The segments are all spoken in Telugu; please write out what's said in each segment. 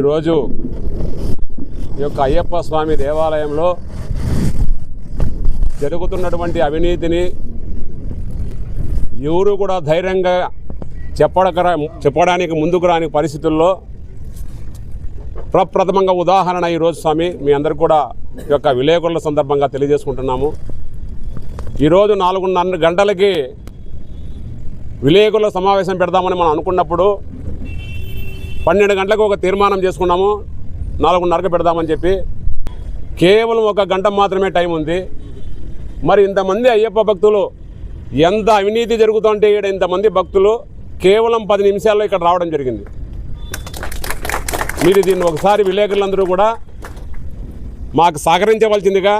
ఈరోజు ఈ యొక్క అయ్యప్ప స్వామి దేవాలయంలో జరుగుతున్నటువంటి అవినీతిని ఎవరు కూడా ధైర్యంగా చెప్పడక చెప్పడానికి ముందుకు రాని పరిస్థితుల్లో ప్రప్రథమంగా ఉదాహరణ ఈరోజు స్వామి మీ అందరు కూడా ఈ యొక్క విలేకరుల సందర్భంగా తెలియజేసుకుంటున్నాము. ఈరోజు నాలుగున్నర గంటలకి విలేకరుల సమావేశం పెడదామని మనం అనుకున్నప్పుడు పన్నెండు గంటలకు ఒక తీర్మానం చేసుకున్నాము. నాలుగున్నరకు పెడదామని చెప్పి. కేవలం ఒక గంట మాత్రమే టైం ఉంది. మరి ఇంతమంది అయ్యప్ప భక్తులు ఎంత అవినీతి జరుగుతుంటే ఇక్కడ ఇంతమంది భక్తులు కేవలం పది నిమిషాల్లో ఇక్కడ రావడం జరిగింది. మీరు దీన్ని ఒకసారి విలేకరులందరూ కూడా మాకు సహకరించవలసిందిగా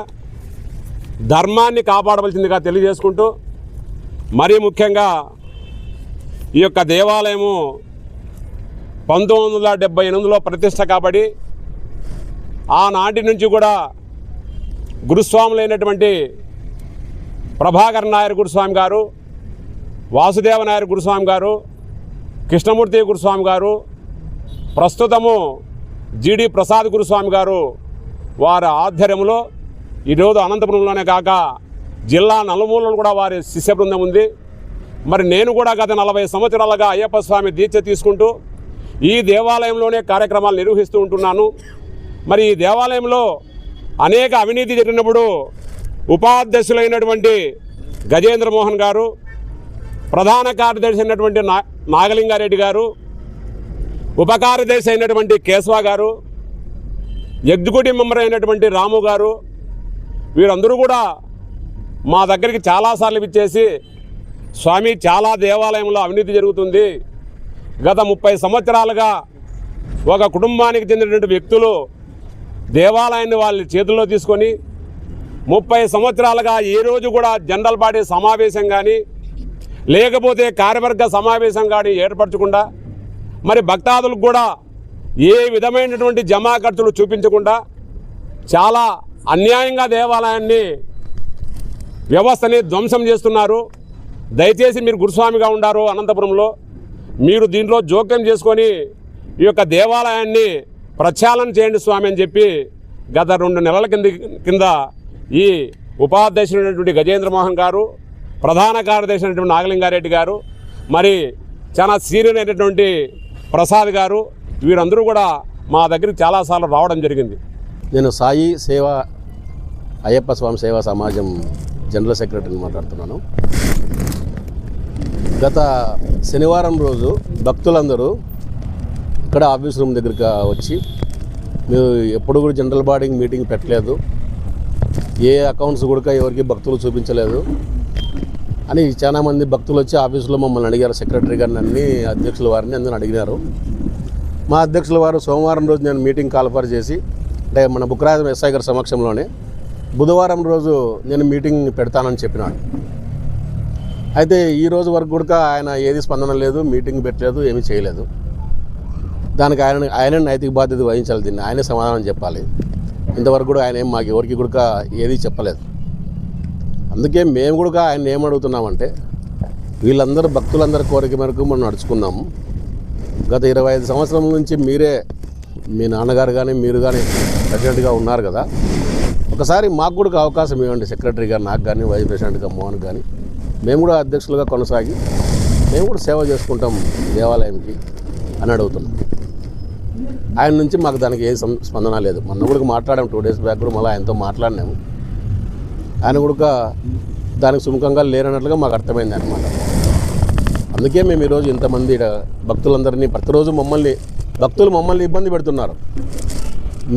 ధర్మాన్ని కాపాడవలసిందిగా తెలియజేసుకుంటూ మరీ ముఖ్యంగా ఈ యొక్క దేవాలయము పంతొమ్మిది వందల డెబ్బై ఎనిమిదిలో ప్రతిష్ట కాబట్టి ఆనాటి నుంచి కూడా గురుస్వాములైనటువంటి ప్రభాకర్ నాయర్ గురుస్వామి గారు వాసుదేవ నాయర్ గురుస్వామి గారు కృష్ణమూర్తి గురుస్వామి గారు ప్రస్తుతము జీడి ప్రసాద్ గురుస్వామి గారు వారి ఆధ్వర్యంలో ఈరోజు అనంతపురంలోనే కాక జిల్లా నలుమూలలు కూడా వారి శిష్య బృందం ఉంది. మరి నేను కూడా గత నలభై సంవత్సరాలుగా అయ్యప్ప స్వామి దీక్ష తీసుకుంటూ ఈ దేవాలయంలోనే కార్యక్రమాలు నిర్వహిస్తూ ఉంటున్నాను. మరి ఈ దేవాలయంలో అనేక అవినీతి జరిగినప్పుడు ఉపాధ్యక్షులైనటువంటి గజేంద్ర మోహన్ గారు ప్రధాన కార్యదర్శి అయినటువంటి నా నాగలింగారెడ్డి గారు ఉప కార్యదర్శి అయినటువంటి కేశవ గారు ఎగ్జిక్యూటివ్ మెంబర్ అయినటువంటి రాము గారు వీరందరూ కూడా మా దగ్గరికి చాలాసార్లు ఇచ్చేసి స్వామి చాలా దేవాలయంలో అవినీతి జరుగుతుంది. గత ముప్పై సంవత్సరాలుగా ఒక కుటుంబానికి చెందినటువంటి వ్యక్తులు దేవాలయాన్ని వాళ్ళ చేతుల్లో తీసుకొని ముప్పై సంవత్సరాలుగా ఏ రోజు కూడా జనరల్ బాడీ సమావేశం కానీ లేకపోతే కార్యవర్గ సమావేశం కానీ ఏర్పరచకుండా మరి భక్తాదులకు కూడా ఏ విధమైనటువంటి జమా ఖర్చులు చూపించకుండా చాలా అన్యాయంగా దేవాలయాన్ని వ్యవస్థని ధ్వంసం చేస్తున్నారు. దయచేసి మీరు గురుస్వామిగా ఉండారు అనంతపురంలో. మీరు దీంట్లో జోక్యం చేసుకొని ఈ యొక్క దేవాలయాన్ని ప్రక్షాళన చేయండి స్వామి అని చెప్పి గత రెండు నెలల కింద కింద ఈ ఉపాధ్యక్షుడైనటువంటి గజేంద్ర మోహన్ గారు ప్రధాన కార్యదర్శి అయినటువంటి నాగలింగారెడ్డి గారు మరి చాలా సీనియర్ అయినటువంటి ప్రసాద్ గారు వీరందరూ కూడా మా దగ్గరికి చాలాసార్లు రావడం జరిగింది. నేను సాయి సేవ అయ్యప్ప స్వామి సేవా సమాజం జనరల్ సెక్రటరీని మాట్లాడుతున్నాను. గత శనివారం రోజు భక్తులందరూ ఇక్కడ ఆఫీస్ రూమ్ దగ్గరికి వచ్చి మేము ఎప్పుడు కూడా జనరల్ బాడీ మీటింగ్ పెట్టలేదు. ఏ అకౌంట్స్ కూడా ఎవరికి భక్తులు చూపించలేదు. అని చాలామంది భక్తులు వచ్చి ఆఫీసులో మమ్మల్ని అడిగారు. సెక్రటరీ గారిని అన్ని అధ్యక్షుల వారిని అందరిని అడిగినారు. మా అధ్యక్షుల వారు సోమవారం రోజు నేను మీటింగ్ కాల్ఫర్ చేసి అంటే మన బుక్రాజం ఎస్ఐ గారి సమక్షంలోనే బుధవారం రోజు నేను మీటింగ్ పెడతానని చెప్పినాడు. అయితే ఈ రోజు వరకు కూడా ఆయన ఏది స్పందన లేదు మీటింగ్ పెట్టలేదు ఏమీ చేయలేదు. దానికి ఆయన ఆయన నైతిక బాధ్యత వహించాలి దీన్ని. ఆయనే సమాధానం చెప్పాలి. ఇంతవరకు కూడా ఆయన ఏం మాకు ఎవరికి కూడా ఏది చెప్పలేదు. అందుకే మేము కూడా ఆయన ఏమడుగుతున్నామంటే వీళ్ళందరూ భక్తులందరి కోరిక మేరకు మనం నడుచుకున్నాము గత ఇరవై ఐదు సంవత్సరం నుంచి మీరే మీ నాన్నగారు కానీ మీరు కానీ ప్రెసిడెంట్గా ఉన్నారు కదా. ఒకసారి మాకు కూడా అవకాశం ఇవ్వండి సెక్రటరీ గారు నాకు కానీ వైస్ ప్రెసిడెంట్గా మోహన్ కానీ మేము కూడా అధ్యక్షులుగా కొనసాగి మేము కూడా సేవ చేసుకుంటాం దేవాలయంకి అని అడుగుతున్నాం. ఆయన నుంచి మాకు దానికి ఏ స్పందన లేదు. మొన్న కూడా మాట్లాడాము టూ డేస్ బ్యాక్ కూడా మళ్ళీ ఆయనతో మాట్లాడినాము. ఆయన కూడా దానికి సుముఖంగా లేరన్నట్లుగా మాకు అర్థమైంది అనమాట అందుకే మేము ఈరోజు ఇంతమంది భక్తులందరినీ ప్రతిరోజు మమ్మల్ని భక్తులు మమ్మల్ని ఇబ్బంది పెడుతున్నారు.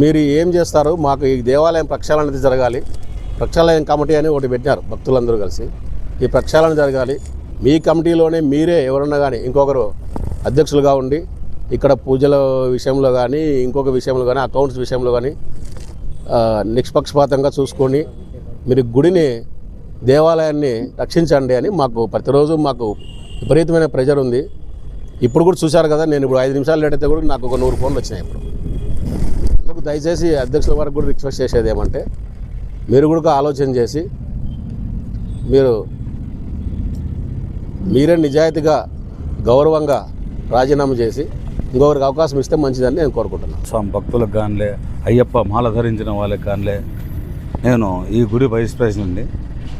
మీరు ఏం చేస్తారు మాకు ఈ దేవాలయం ప్రక్షాళన జరగాలి. ప్రక్షాళయం కమిటీ అని ఒకటి పెట్టినారు భక్తులందరూ కలిసి. ఈ ప్రక్షాళన జరగాలి. మీ కమిటీలోనే మీరే ఎవరన్నా కానీ ఇంకొకరు అధ్యక్షులుగా ఉండి ఇక్కడ పూజల విషయంలో కానీ ఇంకొక విషయంలో కానీ అకౌంట్స్ విషయంలో కానీ నిష్పక్షపాతంగా చూసుకొని మీరు గుడిని దేవాలయాన్ని రక్షించండి అని మాకు ప్రతిరోజు మాకు విపరీతమైన ప్రెజర్ ఉంది. ఇప్పుడు కూడా చూశారు కదా నేను ఇప్పుడు ఐదు నిమిషాలు లేట్ అయితే కూడా నాకు ఒక నూరు ఫోన్లు వచ్చినాయి ఇప్పుడు. అందుకు దయచేసి అధ్యక్షుల వరకు కూడా రిక్వెస్ట్ చేసేది ఏమంటే మీరు కూడా ఆలోచన చేసి మీరు మీరే నిజాయితీగా గౌరవంగా రాజీనామా చేసి ఇంకొకరికి అవకాశం ఇస్తే మంచిదని నేను కోరుకుంటున్నాను. స్వామి భక్తులకు కానిలే అయ్యప్ప మాల ధరించిన వాళ్ళకి కానిలే నేను ఈ గుడి వైస్ ప్రెసిడెంట్ని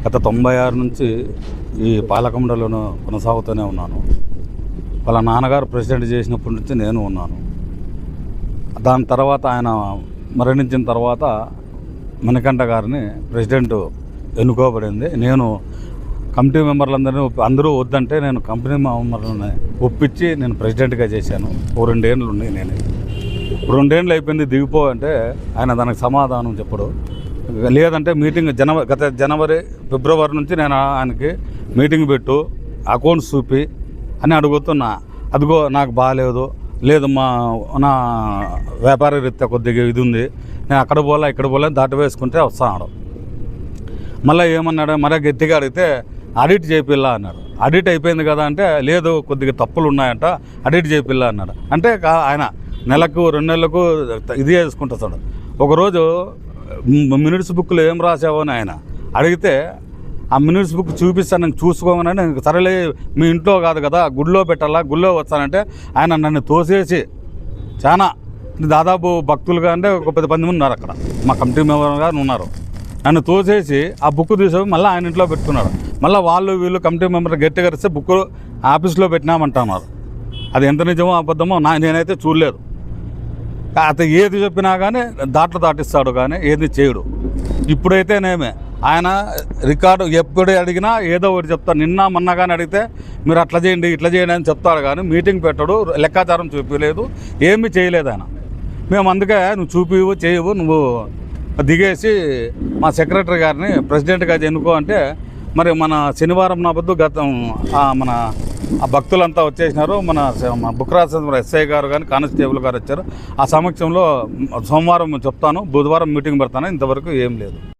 గత తొంభై ఆరు నుంచి ఈ పాలకమండలిలో కొనసాగుతూనే ఉన్నాను. వాళ్ళ నాన్నగారు ప్రెసిడెంట్ చేసినప్పటి నుంచి నేను ఉన్నాను. దాని తర్వాత ఆయన మరణించిన తర్వాత మణికంఠ గారిని ప్రెసిడెంట్ ఎన్నుకోబడింది. నేను కమిటీ మెంబర్లందరినీ అందరూ వద్దంటే నేను కంపెనీ మెంబర్లని ఒప్పించి నేను ప్రెసిడెంట్గా చేశాను. ఓ రెండేళ్ళు ఉన్నాయి నేను. రెండేళ్ళు అయిపోయింది దిగిపో అంటే ఆయన దానికి సమాధానం చెప్పడు. లేదంటే మీటింగ్ జనవరి గత జనవరి ఫిబ్రవరి నుంచి నేను ఆయనకి మీటింగ్ పెట్టు అకౌంట్స్ చూపి అని అడుగుతున్నా. అదిగో నాకు బాగాలేదు లేదు మా నా వ్యాపార రీత్యా కొద్దిగా ఇది ఉంది. నేను అక్కడ పోలే ఇక్కడ పోలే దాటి వేసుకుంటే వస్తాను మళ్ళీ ఏమన్నాడు? మరీ గట్టిగా అడిగితే ఆడిట్ చేపిల్లా అన్నాడు ఆడిట్ అయిపోయింది కదా అంటే లేదు కొద్దిగా తప్పులు ఉన్నాయంట ఆడిట్ చేపిల్లా అన్నాడు అంటే ఆయన నెలకు రెండు నెలలకు ఇది చేసుకుంటాడు ఒకరోజు మినిట్స్ బుక్లో ఏం రాసావు అని ఆయన అడిగితే ఆ మినిట్స్ బుక్ చూపిస్తాను నేను సరేలే మీ ఇంట్లో కాదు కదా గుడిలో పెట్టాలా గుడిలో వస్తానంటే ఆయన నన్ను తోసేసి చాలా దాదాపు భక్తులుగా అంటే ఒక పది మంది ఉన్నారు అక్కడ. మా కమిటీ మెంబర్గా ఉన్నారు. నన్ను తోసేసి ఆ బుక్ తీసేసి మళ్ళీ ఆయన ఇంట్లో పెట్టుకున్నాడు. మళ్ళీ వాళ్ళు వీళ్ళు కమిటీ మెంబర్ గట్టిగా ఇస్తే బుక్ ఆఫీస్లో పెట్టినామంటున్నారు. అది ఎంత నిజమో అబద్ధమో నా నేనైతే చూడలేదు. అతను ఏది చెప్పినా కానీ దాంట్లో దాటిస్తాడు కానీ ఏది చేయడు. ఇప్పుడైతేనేమే ఆయన రికార్డు ఎప్పుడు అడిగినా ఏదో ఒకటి చెప్తాడు. నిన్న మొన్న కానీ అడిగితే మీరు అట్లా చేయండి ఇట్లా చేయండి అని చెప్తాడు కానీ మీటింగ్ పెట్టడు లెక్కాచారం చూపించలేదు ఏమీ చేయలేదు ఆయన. మేము అందుకే నువ్వు చూపివు చేయవు నువ్వు దిగేసి మా సెక్రటరీ గారిని ప్రెసిడెంట్గా ఎన్నుకో అంటే మరి మన శనివారం నాబద్దు గతం మన ఆ భక్తులంతా వచ్చేసినారు. మన స- మన ఎస్ఐ గారు కానీ కానిస్టేబుల్ గారు వచ్చారు. ఆ సమక్షంలో సోమవారం చెప్తాను బుధవారం మీటింగ్ పెడతాను ఇంతవరకు ఏం లేదు.